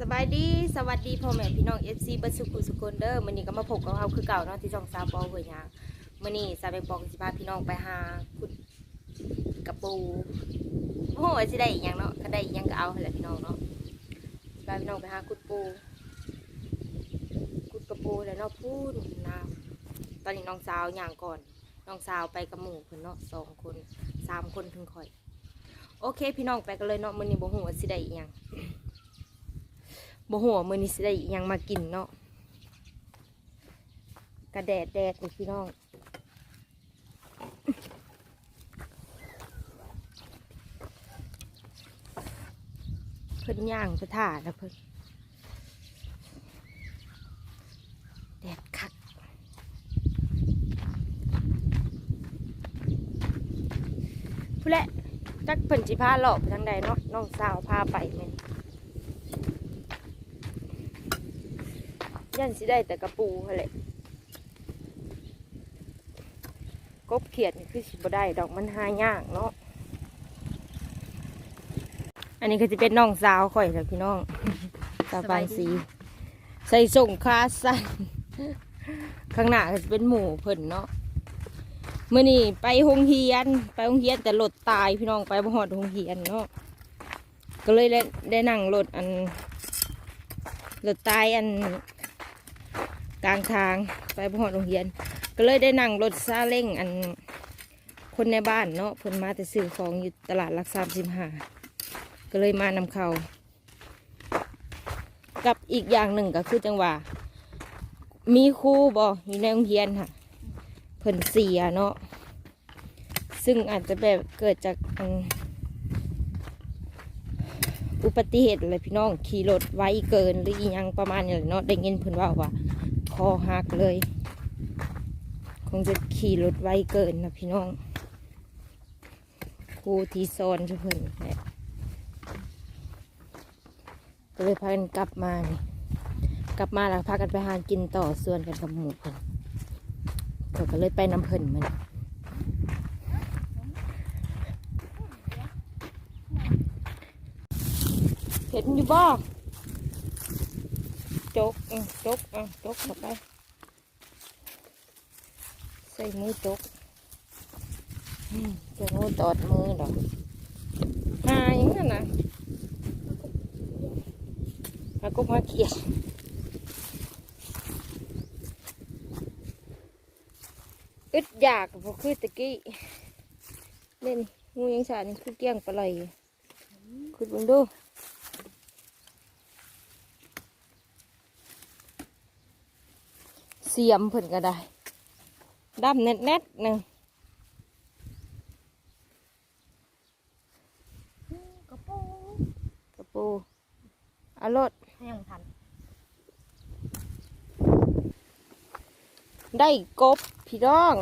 สบายดีสวัสดีพ่อแม่พี่น้องเอฟซีบัสุกุสุกนเดอร์มื้อนี้ก็มาพบกับเราคือเก่าเนาะที่ช่องซาบอเวยางมื้อนี้ซาเบงบอกสิพาพี่น้องไปหาขุดกระปูโอ้โหสิได้อีหยังเนาะก็ได้อีหยังก็เอาแหละพี่น้องเนาะพาพี่น้องไปหาขุดปูขุดกระปูแล้วเนาะพูดนะตอนนี้น้องสาวอย่างก่อนน้องสาวไปกับหมู่เพิ่นเนาะสองคนสามคนถึงข่อย โอเค พี่น้องไปกันเลยเนาะมื้อนี้บ่ฮู้ว่าสิได้อีหยัง บ่หัวมือนี้สิได้ยังมากินเนาะกระแดดแดดเลยพี่น้องเพิ่นย่างไปถ่าแล้วเพิ่นแดดคักผู้นแหละจักเพิ่นสิพาหลอกทางใดเนาะน้องสาวพาไปแม่น ยันสิได้แต่กระปูหั่นแหละกบเขียดนี่คือสิบ่ได้ดอกมันหายากเนาะ อันนี้ก็จะเป็นน้องสาวข่อยแหละพี่น้องสาวบานสีใส่ส่งคาสั้นข้างหน้าก็จะเป็นหมู่เพิ่นเนาะเมื่อนี้ไปโรงเรียน ไปโรงเรียนแต่รถตายพี่น้องไปบ่ฮอดโรงเรียนเนาะก็เลยได้ได้นั่งรถอันรถตายอัน กลางทางไปบ่ฮอดโรงเรียน ก็เลยได้นั่งรถซาเล้งอันคนในบ้านเนาะเพิ่นมาแต่ซื้อของอยู่ตลาดลักสามสิบห้าก็เลยมานำเขากับอีกอย่างหนึ่งก็คือจังหวะมีครูบออยู่ในโรงเรียนค่ะเพิ่นเสียเนาะซึ่งอาจจะแบบเกิดจากอุบัติเหตุอะไรพี่น้องขี่รถไวเกินหรืออีหยังประมาณนี้เนาะได้ยินเพิ่นว่าว่า อหักเลย คงจะขี่รถไวเกินนะพี่น้องครูที่ซอนช่วยเพิ่นแหละก็เลยพากันกลับมานี่กลับมาแล้วพากันไปหากินต่อส่วนกันกับหมูเพิ่นเพิ่นก็เลยไปน้ำเพิ่นมันเห็นอยู่บ่ จกอะจกอะจกเข้าไป ใส่มือจกจะงูตอดมือดอกหาอย่างนั้นนะแล้วก็มาเขียดอึดอยากพอคือตะกี้เล่นงูยังสานี่คือเกี้ยงปลาไหลอยคุณบุญดู เสียมเพิ่นก็ได้ดำเน็ดเน็ดๆหนึ่งกระปูกระปูเอารถยังทัน ได้กบพี่น้อง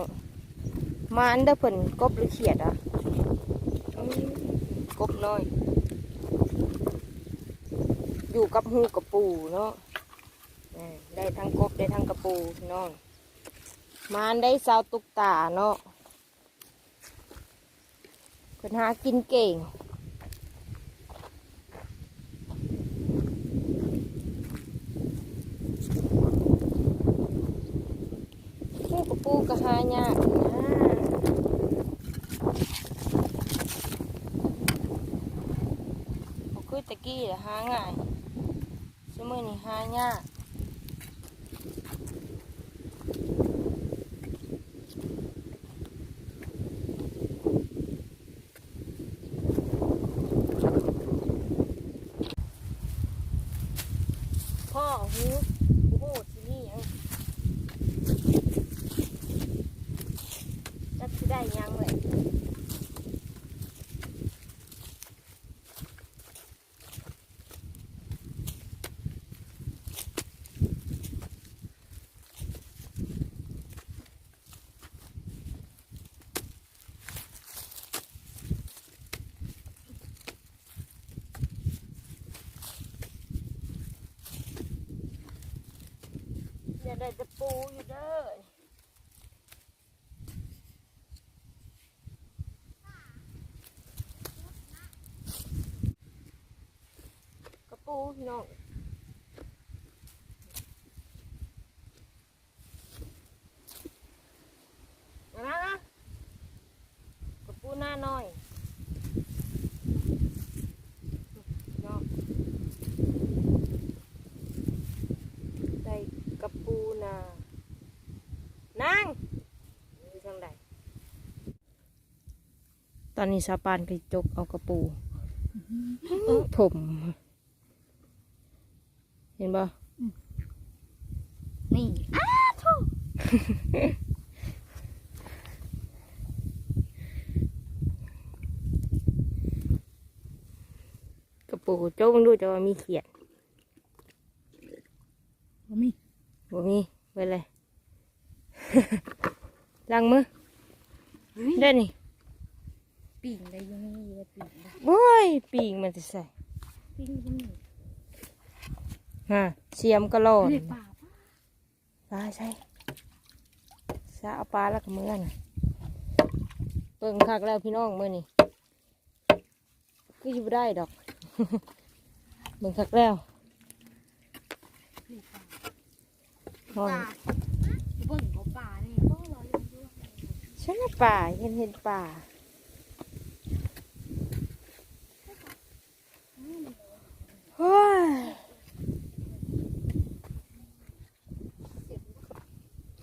มาอันเด้อเพิ่นกบหรือเขียดอะอืมกบน้อย อยู่กับหูกระปูเนาะอ่า ได้ทั้งกบได้ทั้งกระปูน้องมานได้สาวตุกตาเนาะเพิ่นหากินเก่งปูกับปูกระหายากนะคือตะกี้อหาง่ายสมือนี่หายาก พ่อหูโอ้โหที่นี่ยัง จักสิได้หยังเลยอย่า ได้จะปูอยู่เด้อกระปูพี่น้อง อนนี้สาปานไปจกเอากระปูถมเห็นบ่นี่อ้าโถูกกระปูโจกมันดูจะว่ามีเขียดบ่มีบ่มีไว้เลยล้างมือได้นี่ ปิ่งได้อยังมีเลยปิ่งได้โอ้ยปีงมันจะใส่ปิ่งก็มีฮะเสียมกระโหลกเฮ้ยป่าป่าปลาใช่สาเอาปลาแล้วก็มือน่ะเบิ่งคักแล้วพี่น้องมือนี่ก็อยู่บ่ได้ดอก เบิ่งคักแล้วเฮ้ยป่าห้องป่าเบิ่งเขาป่านี่ก็รออยู่ด้วยฉันน่ะป่าเห็นเห็นป่าเฮ้ย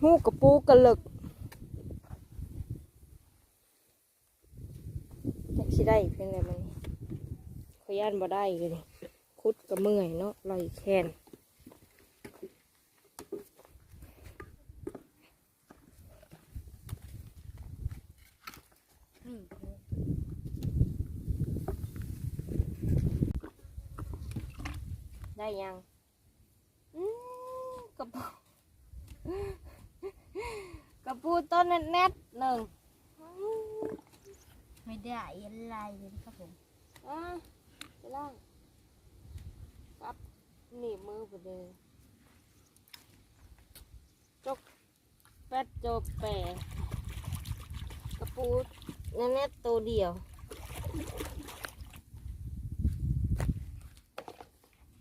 หูกระปูกระหลึกจักสิได้เพียงไรมันขย่านบ่ได้เลยคุดกระเมื่อยเนาะลอยแขนได้ยัง อืมกระปู กระปูต้นแน่นๆหนึ่งไม่ได้อะไรเลยครับผมอะไปล่างกับหนีบมือไปเลยจกแปดจบแปดกระปูแน่นๆตัวเดียว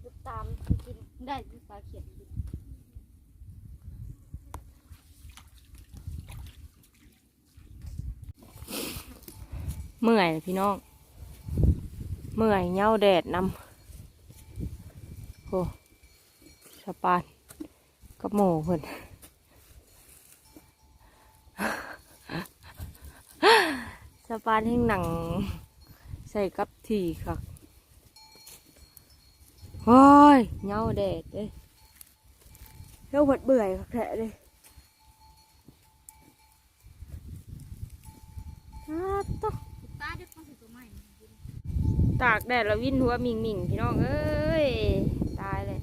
ลูกตามกินได้ลูกตาเขียน เมื่อยพี่น้อง เมื่อยเหงาแดดนำโอ้สปานกับหมูเพิ่นสปานให้หนังใส่กับทีค่ะโอ้ยเหงาแดดเลยเที่ยวผัดเบื่อยค่ะเลยอ้าต๊อก ลูกตาจะต้องใส่ตัวใหม่ ตากแดดแล้ววิ่นหัวมิงมิงพี่น้องเอ้ยตายเลย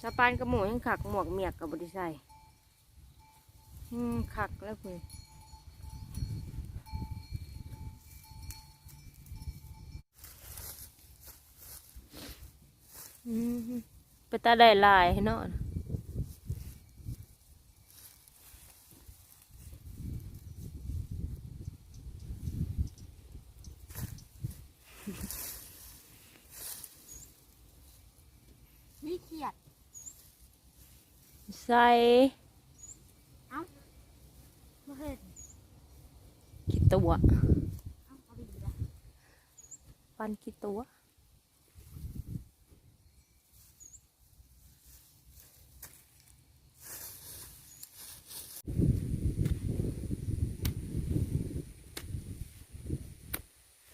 สะปานกับหมูยังขักหมวกเมียกกับบริษัทขักแล้วคุณไปตาได้ลายให้เนาะ นี่เขียด ใส่ไม่เคยกี่ตัวเอาเอาดีละปันกี่ตัว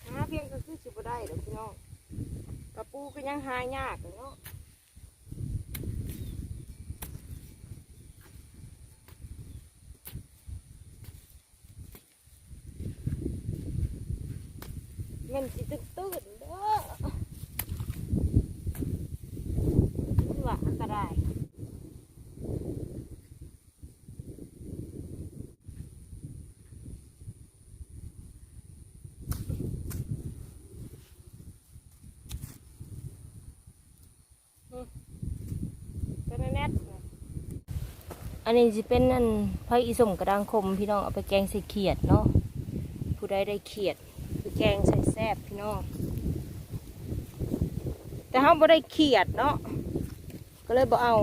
หาเพียงก็คือสิบ่ได้ดอกพี่น้องกระปูก็ยังหายากเลยเนาะเงินสิตื่นตื่นๆเด้อหว่าก็ได้ ก็แน่ๆ อันนี้จะเป็นนั่นพระอีสมกระดังคมพี่น้องเอาไปแกงใส่เขียดเนาะผู้ใดได้เขียดไปแกงใส่แซ่บพี่น้องแต่เขาบ่ได้เขียดเนาะก็เลยบ่เอา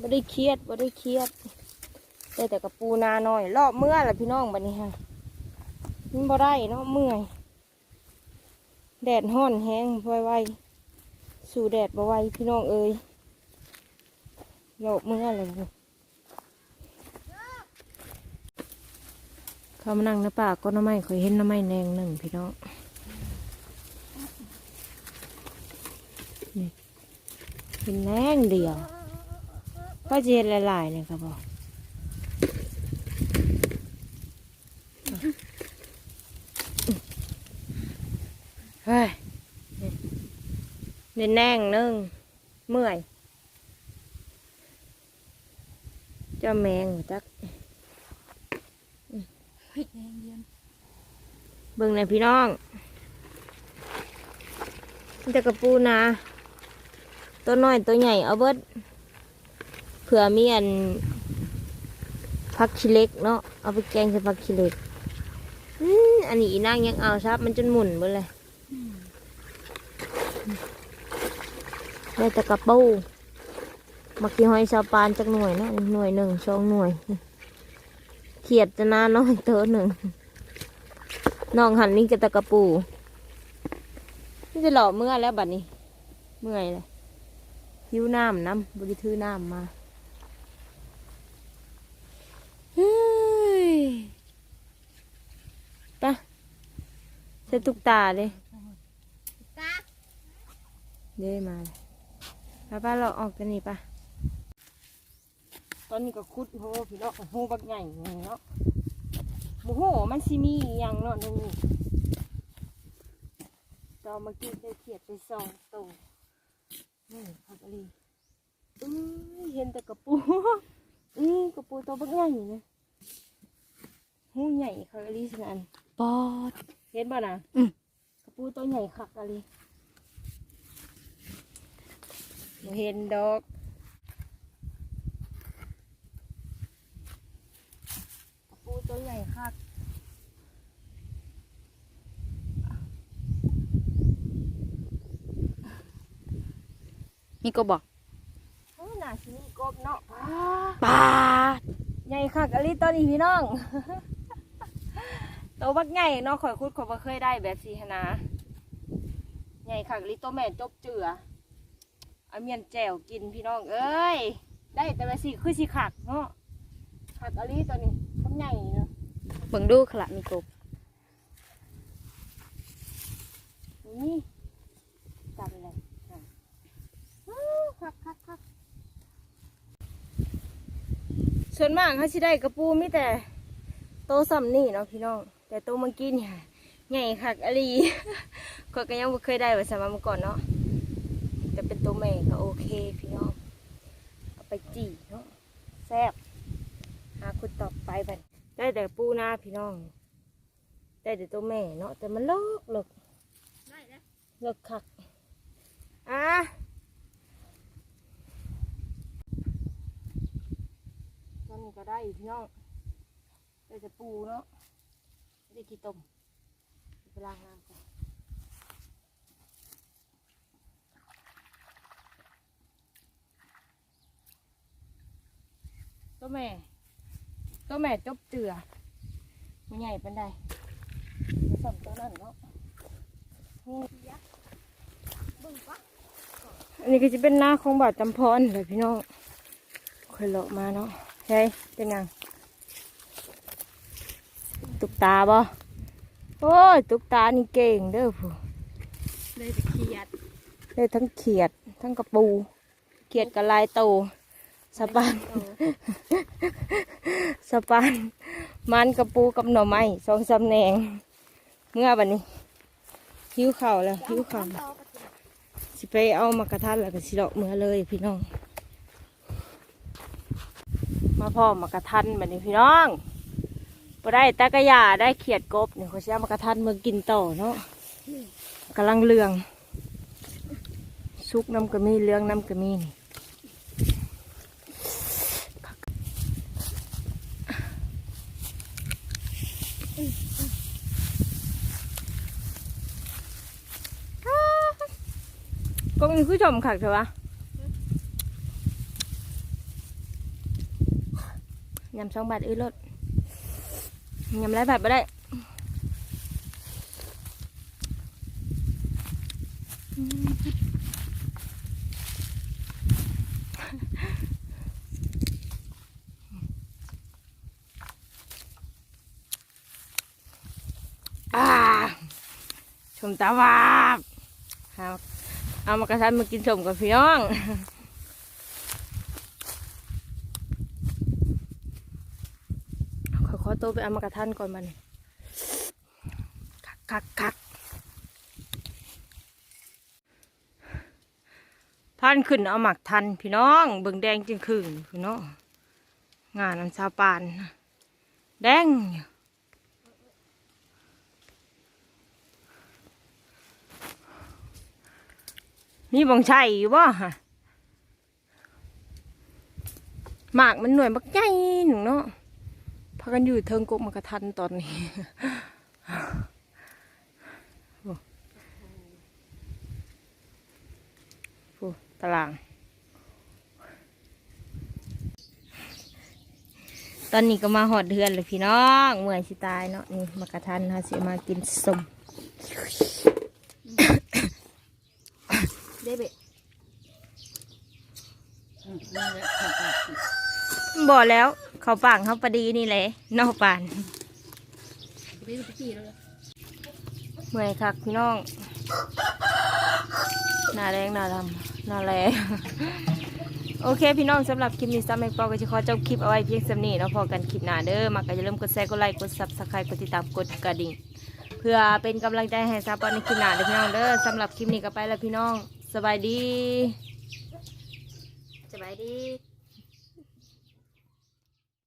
บ่ได้เครียดบ่ได้เครียดได้แต่กระปูนาหน่อยรอบเมื่อแหละพี่น้องบัดนี้ฮะมันบ่ได้เนาะเมื่อยแดดห้อนแห้งไวๆสู่แดดบ่ไหวพี่น้องเอ้ย โลกเมื่อเลยบ่เขามานั่งในป่าก็น้ำไม้เคยเห็นน้ำไม้แดงหนึ่งพี่น้องนี่เป็นแดงเดียวก็เห็นหลายๆเนี่ยครับบอกเฮ้ยเป็นแดงหนึ่งเมื่อยเจ้าแมงจักเฮ้ยแดงเดียนเบิ่งในอยพี่น้องมันจะกระปูนาตัวน้อยตัวใหญ่เอาเบิดเผื่อมีอันพักขี้เล็กเนาะเอาไปแกงใส่พักขี้เล็กอืมอันนี้อีนางยังเอาซับมันจนหมุนหมดเลยได้แต่กระปู มากินหอยชาวปานจักหน่วยเนาะหน่วยหนึ่งสองหน่วย เขียดจะนาน้อยเตอหนึ่งน้องหันนี่จะตะกระปูนี่จะหล่อเมื่อแล้วบัดนี้ เมื่อยเลยหิวน้ำน้ำบริทือน้ำมาเฮ้ยไปะใส่ตุกตาเลยตาเด้มาเลยไปป้าเราออกกันนี่ปะต อนนี้ก็คุดโหพี่เนาะโหบักใหญ่เนาะโมโหมันสิมีอหย่างเนาะในนี่เรามากินไปเขียดไปสองตัวนี่ผักอะไรอือเห็นแต่กระปูอือกระปูตัวบักใหญ่นะหูใหญ่คักอะไรสิอันปอดเห็นบ่นะอืมกระปูตัวใหญ่คักอะไรบ่เห็นดอกกระปูตัวใหญ่คัก มีก็บอกโอ้ยน่าสิมีกบเนาะป้าปลาใหญ่คักอลิตอนนี้พี่น้อง ตัวบักใหญ่เนาะข่อยคุดข่อยบ่เคยได้แบบสีหนนะใหญ่คักอลิตัวแม่จบเจือเอาเมียนแจ่วกินพี่น้อง เอ้ย ได้แต่ว่าสิคือสิคักเนาะคักอลิตัวนี้บักใหญ่เนาะเบิ่งดูขละมีกบนี่จับไปเลยอะอ้าว คักคักคักส่วนมากเขาสิได้กระปูมีแต่โตซ้ำนี่เนาะพี่น้อง แต่โตเมื่อกี้เนี่ยใหญ่คักอหลีก็ก็ยังบ่เคยได้ไว้สมัยเมื่อก่อนเนาะแต่เป็นตัวแม่ก็โอเคพี่น้องเอาไปจี่เนาะแซ่บหาคุณต่อไปบัดได้แต่ปูนาพี่น้อง ได้แต่ตัวแม่เนาะแต่มันเลิกเลิกได้แล้วเลิกคักอะ อนนี้ก็ได้พี่น้องได้แต่ปูเนาะได้กี่ต้มไปล้างน้ำก่อนตัวแม่ตัวแม่จบเจือมันใหญ่เป็นไดส่งตัวนั้นเนาะนี่เบิ่งปะอันนี้ก็จะเป็นหน้าของบาดจำพรเลยพี่น้องเคยเลาะมาเนาะ ใช่เป็นยังตุกตาบ่โอ้ยตุกตานี่เก่งเด้อผู้เลยจะเขียดได้ทั้งเขียด ทั้งกระปู เขียดกับลายโตสะปานสะปานมันกระปูกับหน่อไม้สองสำแหนง เมื่อบันนี้หิวเข่าวแล้วหิวเข่าวสิไปเอามากระทันแล้วก็สิเลาะเมื่อเลยพี่น้อง มาพ่อมากระทันแบันนี้พี่น้องบ่ได้ตะกะยาได้เขียดกบเนี่ยเขาสิเอมากระทันมากินต่อเนาะกำลังเลือง ซุกน้ำกระมีเลืองน้ำกระมีนี่ก็มีผู้ชมขักเถอะวะ ยำสองบาทอื้อรถยำไรบาทไม่ได้าชมตาวาบเอามากระทันมากินชมกับพี่น้องขอขอ ตัวไปเอามากระทันก่อนมันคักคักคักพันขึ้นเอาหมักทันพี่น้องเบิ่งแดงจึงขึ้นพี่น้องงานอันซาปาน แดงอยู่มีบองชัยอยู่บ่ฮะหมากมันหน่วยบักใหญ่หนึ่งเนาะ พากันอยู่เทิงกกมากระทันตอนนี้โอ้ตาราง ตอนนี้ก็มาหอดเดือนเลยพี่น้องเมื่อยสิตายเนาะนี่มากระทันเขาเสียมากินสมได้เบะ บ่แล้ว เขาป่างเขาปดีนี่แหละนอกป่านเมื่อยคักพี่น้องหน้าแรงหน้าดำหน้าแรงโอเคพี่น้องสำหรับคลิปนี้ซัมเมกปอก็จะขอจบคลิปเอาไว้เพียงสำนี้แล้วพอกันคลิปหน้าเด้อมากก็อย่าลืมกดแชร์กดไลค์กดซับสไครต์กดติดตามกดกระดิ่งเพื่อเป็นกำลังใจให้ซาปอนในคลิปหน้าเด้อพี่น้องเด้อสำหรับคลิปนี้ก็ไปแล้วพี่น้องสบายดีสบายดี